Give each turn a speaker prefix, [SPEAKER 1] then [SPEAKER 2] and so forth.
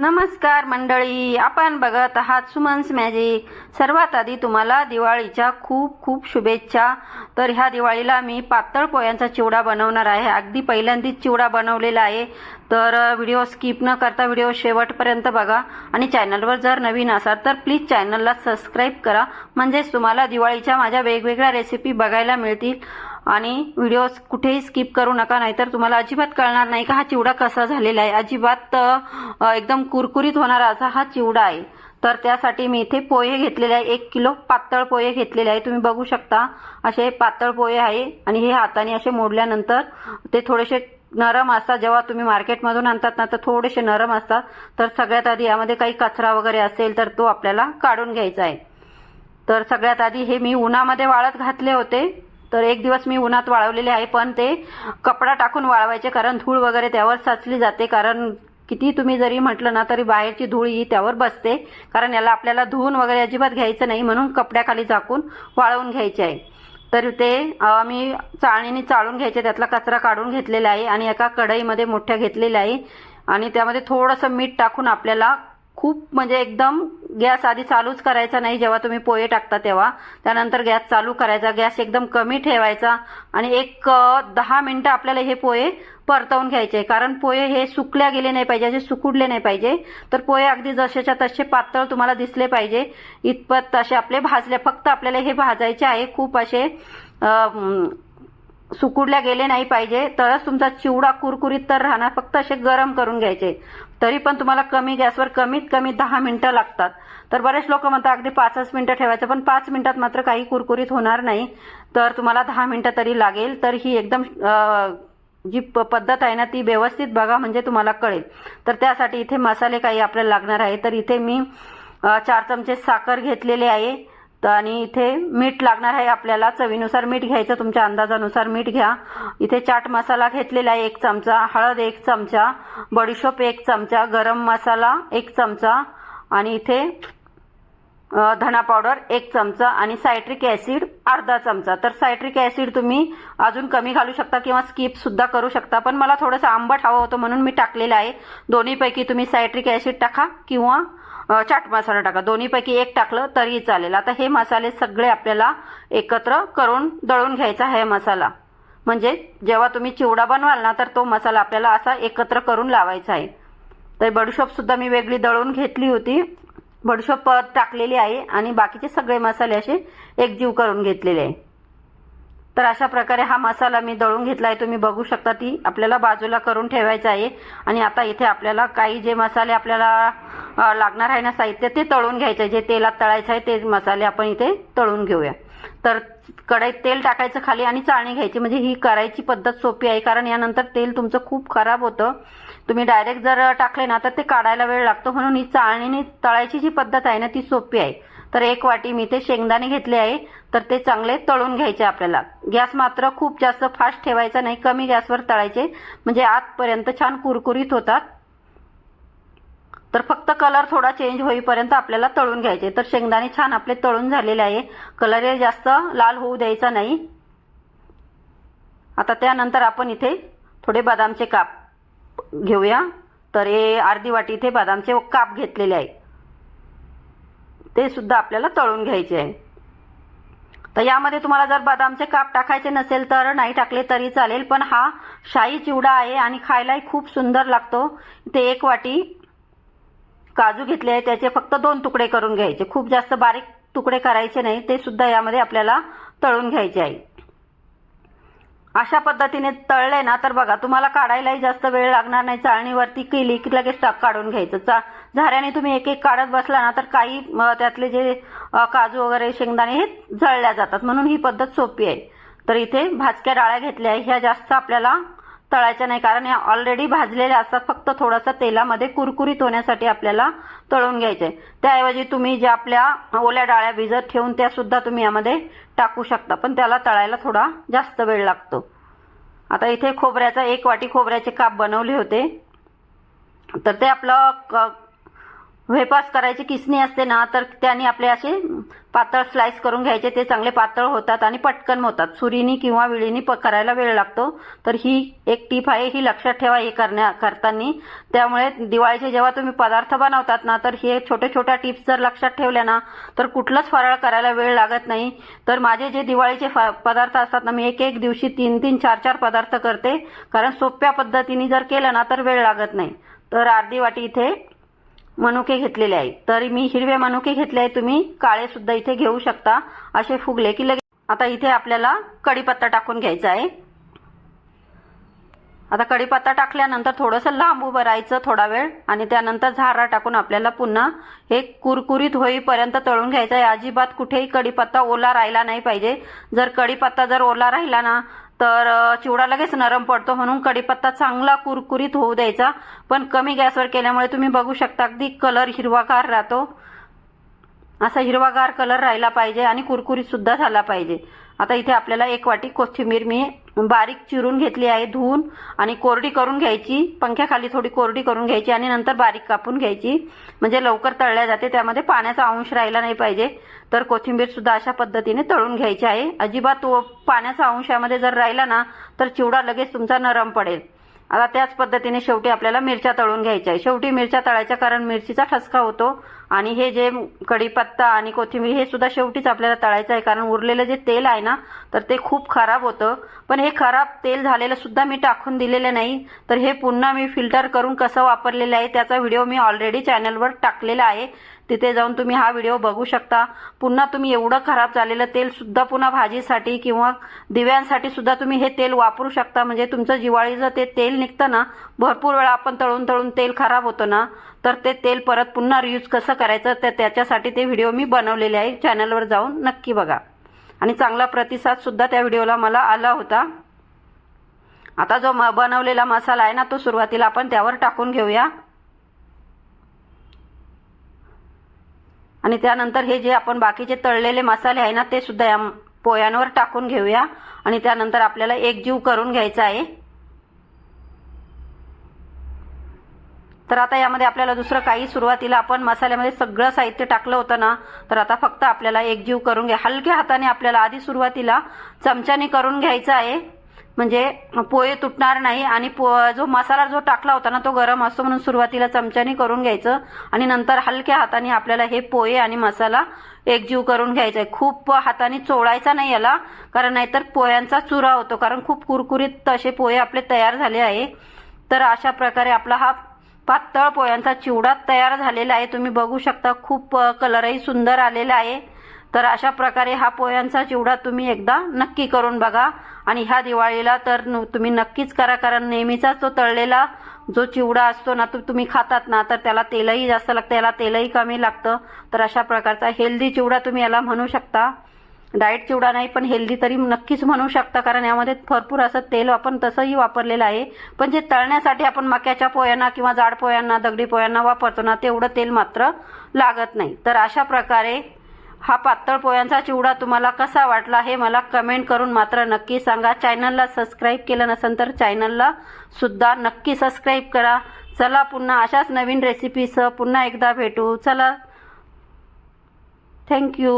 [SPEAKER 1] नमस्कार मंडळी आपण बघत आहात सुमन्स मॅजिक. सर्वात आधी तुम्हाला दिवाळीच्या खूप खूप शुभेच्छा. तर ह्या दिवाळीला मी पातळ पोह्यांचा चिवडा बनवणार आहे. अगदी पहिल्यांदाच चिवडा बनवलेला आहे. तर व्हिडिओ स्किप न करता व्हिडिओ शेवटपर्यंत बघा. आणि चॅनलवर जर नवीन असाल तर प्लीज चॅनलला सबस्क्राईब करा. म्हणजेच तुम्हाला दिवाळीच्या माझ्या वेगवेगळ्या रेसिपी बघायला मिळतील. आणि व्हिडिओ कुठेही स्किप करू नका नाहीतर तुम्हाला अजिबात कळणार नाही का हा चिवडा कसा झालेला आहे. अजिबात एकदम कुरकुरीत होणारा असा हा चिवडा आहे. तर त्यासाठी मी इथे पोहे घेतलेले आहे. एक किलो पातळ पोहे घेतलेले आहे. तुम्ही बघू शकता असे पातळ पोहे आहे आणि हे हाताने असे मोडल्यानंतर ते थोडेसे नरम असतात. जेव्हा तुम्ही मार्केटमधून आणतात ना तर थोडेसे नरम असतात. तर सगळ्यात आधी यामध्ये काही कचरा वगैरे असेल तर तो आपल्याला काढून घ्यायचा आहे. तर सगळ्यात आधी हे मी उन्हामध्ये वाळत घातले होते. तर एक दिवस मी उन्हात वाळवलेले आहे पण ते कपडा टाकून वाळवायचे कारण धूळ वगैरे त्यावर साचली जाते. कारण किती तुम्ही जरी म्हटलं ना तरी बाहेरची धूळ ही त्यावर बसते. कारण याला आपल्याला धुवून वगैरे अजिबात घ्यायचं नाही म्हणून कपड्याखाली झाकून वाळवून घ्यायचे आहे. तर ते मी चाळणीने चाळून घ्यायचे त्यातला कचरा काढून घेतलेला आहे आणि एका कढईमध्ये मोठ्या घेतलेल्या आहे. आणि त्यामध्ये थोडंसं मीठ टाकून आपल्याला खूप म्हणजे एकदम गॅस आधी चालूच करायचा नाही जेव्हा तुम्ही पोहे टाकता तेव्हा. त्यानंतर गॅस चालू करायचा गॅस एकदम कमी ठेवायचा आणि एक दहा मिनटं आपल्याला हे पोहे परतवून घ्यायचे. कारण पोहे हे सुकल्या गेले नाही पाहिजे असे सुकुडले नाही पाहिजे. तर पोहे अगदी जसेच्या तसे पातळ तुम्हाला दिसले पाहिजे. इतपत तसे आपले भाजले. फक्त आपल्याला हे भाजायचे आहे खूप असे सुकुडल्या गेले नाही पाहिजे. तरच तुमचा चिवडा कुरकुरीत तर राहणार. फक्त असे गरम करून घ्यायचे. तरी पण तुम्हाला कमी गॅसवर कमीत कमी दहा मिनिटं लागतात. तर बरेच लोक म्हणतात अगदी पाचच मिनिटं ठेवायचं पण पाच मिनिटात मात्र काही कुरकुरीत होणार नाही. तर तुम्हाला दहा मिनिटं तरी लागेल. तर ही एकदम जी प पद्धत आहे ना ती व्यवस्थित बघा म्हणजे तुम्हाला कळेल. तर त्यासाठी इथे मसाले काही आपल्याला लागणार आहे. तर इथे मी चार चमचे साखर घेतलेले आहे. तर आणि इथे मीठ लागणार आहे आपल्याला. चवीनुसार मीठ घ्यायचं तुमच्या अंदाजानुसार मीठ घ्या. इथे चाट मसाला घेतलेला आहे एक चमचा हळद एक चमचा बडीशोप एक चमचा गरम मसाला एक चमचा आणि इथे धना पावडर एक चमचा आणि सायट्रिक ॲसिड अर्धा चमचा. तर सायट्रिक ॲसिड तुम्ही अजून कमी घालू शकता किंवा स्किप सुद्धा करू शकता. पण मला थोडंसं आंबट हवं होतं म्हणून मी टाकलेलं आहे. दोन्हीपैकी तुम्ही सायट्रिक ॲसिड टाका किंवा चाट मसाला टाका. दोन्हीपैकी एक टाकलं तरी चालेल. आता हे मसाले सगळे आपल्याला एकत्र करून दळून घ्यायचा आहे मसाला. म्हणजे जेव्हा तुम्ही चिवडा बनवाल ना तर तो मसाला आपल्याला असा एकत्र करून लावायचा आहे. तर बडीशोपसुद्धा मी वेगळी दळून घेतली होती. बडीशोप टाकलेली आहे आणि बाकीचे सगळे मसाले असे एकजीव करून घेतलेले आहे. तर अशा प्रकारे हा मसाला मी दळून घेतला आहे. तुम्ही बघू शकता ती आपल्याला बाजूला करून ठेवायचा आहे. आणि आता इथे आपल्याला काही जे मसाले आपल्याला लागणार आहे ना साहित्य ते तळून घ्यायचं आहे जे तेलात तळायचं आहे ते मसाले आपण इथे तळून घेऊया. तर कढईत तेल टाकायचं खाली आणि चाळणी घ्यायची. म्हणजे ही करायची पद्धत सोपी आहे कारण यानंतर तेल तुमचं खूप खराब होतं. तुम्ही डायरेक्ट जर टाकले ना तर ते काढायला वेळ लागतो. म्हणून ही चाळणीने तळायची जी पद्धत आहे ना ती सोपी आहे. तर एक वाटी मी ते शेंगदाणे घेतले आहे. तर ते चांगले तळून घ्यायचे आपल्याला. गॅस मात्र खूप जास्त फास्ट ठेवायचा नाही कमी गॅसवर तळायचे. म्हणजे आतपर्यंत छान कुरकुरीत होतात. तर फक्त कलर थोडा चेंज होईपर्यंत आपल्याला तळून घ्यायचे. तर शेंगदाणे छान आपले तळून झालेले आहे. कलर हे जास्त लाल होऊ द्यायचा नाही. आता त्यानंतर आपण इथे थोडे बदामचे काप घेऊया. तर हे अर्धी वाटी इथे बदामचे काप घेतलेले आहे. ते सुद्धा आपल्याला तळून घ्यायचे आहे. तर यामध्ये तुम्हाला जर बदामचे काप टाकायचे नसेल तर नाही टाकले तरी चालेल पण हा शाही चिवडा आहे आणि खायलाही खूप सुंदर लागतो. ते एक वाटी काजू घेतले आहे त्याचे फक्त दोन तुकडे करून घ्यायचे. खूप जास्त बारीक तुकडे करायचे नाही ते सुद्धा यामध्ये आपल्याला तळून घ्यायचे आहे. अशा पद्धतीने तळले ना तर बघा तुम्हाला काढायलाही जास्त वेळ लागणार नाही. चाळणीवरती केली की लगेच टाक काढून घ्यायचं. चा झाऱ्याने तुम्ही एक एक काढत बसला ना तर काही त्यातले जे काजू वगैरे शेंगदाणे हे जळल्या जातात. म्हणून ही पद्धत सोपी आहे. तर इथे भाजक्या डाळ्या घेतल्या आहे ह्या जास्त आपल्याला तळायच्या नाही कारण या ऑलरेडी भाजलेल्या असतात फक्त थोडंसं तेलामध्ये कुरकुरीत होण्यासाठी आपल्याला तळून घ्यायचे त्याऐवजी तुम्ही ज्या आपल्या ओल्या डाळ्या भिजत ठेवून त्या सुद्धा तुम्ही यामध्ये टाकू शकता पण त्याला तळायला थोडा जास्त वेळ लागतो. आता इथे खोबऱ्याचा एक वाटी खोबऱ्याचे काप बनवले होते. तर ते आपलं क- वेपास करायची किसणी असते ना तर त्याने आपले असे पातळ स्लाइस करून घ्यायचे. ते चांगले पातळ होतात आणि पटकन होतात. सुरीनी किंवा विळीनी प करायला वेळ लागतो. तर ही एक टीप आहे ही लक्षात ठेवा हे करण्या करताना. त्यामुळे दिवाळीचे जेव्हा तुम्ही पदार्थ बनवतात ना तर हे छोट्या छोट्या टिप्स जर लक्षात ठेवल्या ना तर कुठलंच फराळ करायला वेळ लागत नाही. तर माझे जे दिवाळीचे फ- पदार्थ असतात ना मी एक एक दिवशी तीन तीन चार चार पदार्थ करते. कारण सोप्या पद्धतीने जर केलं ना तर वेळ लागत नाही. तर अर्धी वाटी इथे मनुके घेतलेले आहे. तरी मी हिरवे मनुके घेतले आहे तुम्ही काळे सुद्धा इथे घेऊ शकता असे फुगले की लगेच. आता इथे आपल्याला कढीपत्ता टाकून घ्यायचा आहे. आता कढीपत्ता टाकल्यानंतर थोडंसं लांब उभं राहायचं थोडा वेळ आणि त्यानंतर झारा टाकून आपल्याला पुन्हा हे कुरकुरीत होईपर्यंत तळून घ्यायचं आहे. अजिबात कुठेही कढीपत्ता ओला राहिला नाही पाहिजे. जर कढीपत्ता जर ओला राहिला ना तर चिवडा लगेच नरम पडतो म्हणून कढीपत्ता चांगला कुरकुरीत होऊ द्यायचा. पण कमी गॅसवर केल्यामुळे तुम्ही बघू शकता अगदी कलर हिरवागार राहतो. असा हिरवागार कलर राहिला पाहिजे आणि कुरकुरीत सुद्धा झाला पाहिजे. आता इथे आपल्याला एक वाटी कोथिंबीर मी बारीक चिरून घेतली आहे धुवून आणि कोरडी करून घ्यायची. पंख्याखाली थोडी कोरडी करून घ्यायची आणि नंतर बारीक कापून घ्यायची. म्हणजे लवकर तळल्या जाते त्यामध्ये पाण्याचा अंश राहिला नाही पाहिजे. तर कोथिंबीर सुद्धा अशा पद्धतीने तळून घ्यायची आहे. अजिबात पाण्याचा अंश यामध्ये जर राहिला ना तर चिवडा लगेच तुमचा नरम पडेल. आता त्याच पद्धतीने शेवटी आपल्याला मिरच्या तळून घ्यायच्या आहे शेवटी मिरच्या तळायच्या कारण मिरचीचा ठसका होतो आणि हे जे कढीपत्ता आणि कोथिंबीर हे सुद्धा शेवटीच आपल्याला तळायचं आहे. कारण उरलेलं जे तेल आहे ना तर ते खूप खराब होतं. पण हे खराब तेल झालेलं सुद्धा मी टाकून दिलेलं नाही. तर हे पुन्हा मी फिल्टर करून कसं वापरलेलं आहे त्याचा व्हिडिओ मी ऑलरेडी चॅनलवर टाकलेला आहे. तिथे जाऊन तुम्ही हा व्हिडिओ बघू शकता. पुन्हा तुम्ही एवढं खराब झालेलं तेल सुद्धा पुन्हा भाजीसाठी किंवा दिव्यांसाठी सुद्धा तुम्ही हे तेल वापरू शकता. म्हणजे तुमचं जिवाळीचं ते तेल निघतं ना भरपूर वेळा आपण तळून तळून तेल खराब होतं ना तर ते तेल परत पुन्हा रियूज कसं करायचं तर त्याच्यासाठी ते व्हिडिओ मी बनवलेले आहे. चॅनलवर जाऊन नक्की बघा. आणि चांगला प्रतिसाद सुद्धा त्या व्हिडिओला मला आला होता. आता जो म- बनवलेला मसाला आहे ना तो सुरुवातीला आपण त्यावर टाकून घेऊया. आणि त्यानंतर हे जे आपण बाकीचे तळलेले मसाले आहे ना ते सुद्धा या पोयांवर टाकून घेऊया. आणि त्यानंतर आपल्याला एकजीव करून घ्यायचा आहे. तर आता यामध्ये आपल्याला दुसरं काही सुरुवातीला आपण मसाल्यामध्ये सगळं साहित्य टाकलं होतं ना तर आता फक्त आपल्याला एकजीव करून घ्या. हलक्या हाताने आपल्याला आधी सुरुवातीला चमच्याने करून घ्यायचं आहे. म्हणजे पोहे तुटणार नाही आणि पो जो मसाला जो टाकला होता ना तो गरम असतो म्हणून सुरुवातीला चमच्याने करून घ्यायचं आणि नंतर हलक्या हाताने आपल्याला हे पोहे आणि मसाला एकजीव करून घ्यायचा आहे खूप हाताने चोळायचा नाही याला कारण नाहीतर पोह्यांचा चुरा होतो कारण खूप कुरकुरीत असे पोहे आपले तयार झाले आहे. तर अशा प्रकारे आपला हा पातळ पोह्यांचा चिवडा तयार झालेला आहे. तुम्ही बघू शकता खूप कलरही सुंदर आलेला आहे. तर अशा प्रकारे हा पोह्यांचा चिवडा तुम्ही एकदा नक्की करून बघा. आणि ह्या दिवाळीला तर तुम्ही नक्कीच करा कारण नेहमीचा जो तळलेला जो चिवडा असतो ना तो तुम्ही खातात ना तर त्याला तेलही जास्त लागतं याला तेलही कमी लागतं. तर अशा प्रकारचा हेल्दी चिवडा तुम्ही याला म्हणू शकता. डाएट चिवडा नाही पण हेल्दी तरी नक्कीच म्हणू शकता कारण यामध्ये भरपूर असं तेल आपण तसंही वापरलेलं आहे. पण जे तळण्यासाठी आपण मक्याच्या पोह्यांना किंवा जाड पोह्यांना दगडी पोह्यांना वापरतो ना तेवढं तेल मात्र लागत नाही. तर अशा प्रकारे हा पातळ पोयांचा चिवडा तुम्हाला कसा वाटला हे मला कमेंट करून मात्र नक्की सांगा. चॅनलला सबस्क्राईब केलं नसेल तर चॅनलला सुद्धा नक्की सबस्क्राईब करा. चला पुन्हा अशाच नवीन रेसिपीसह पुन्हा एकदा भेटू. चला. थँक्यू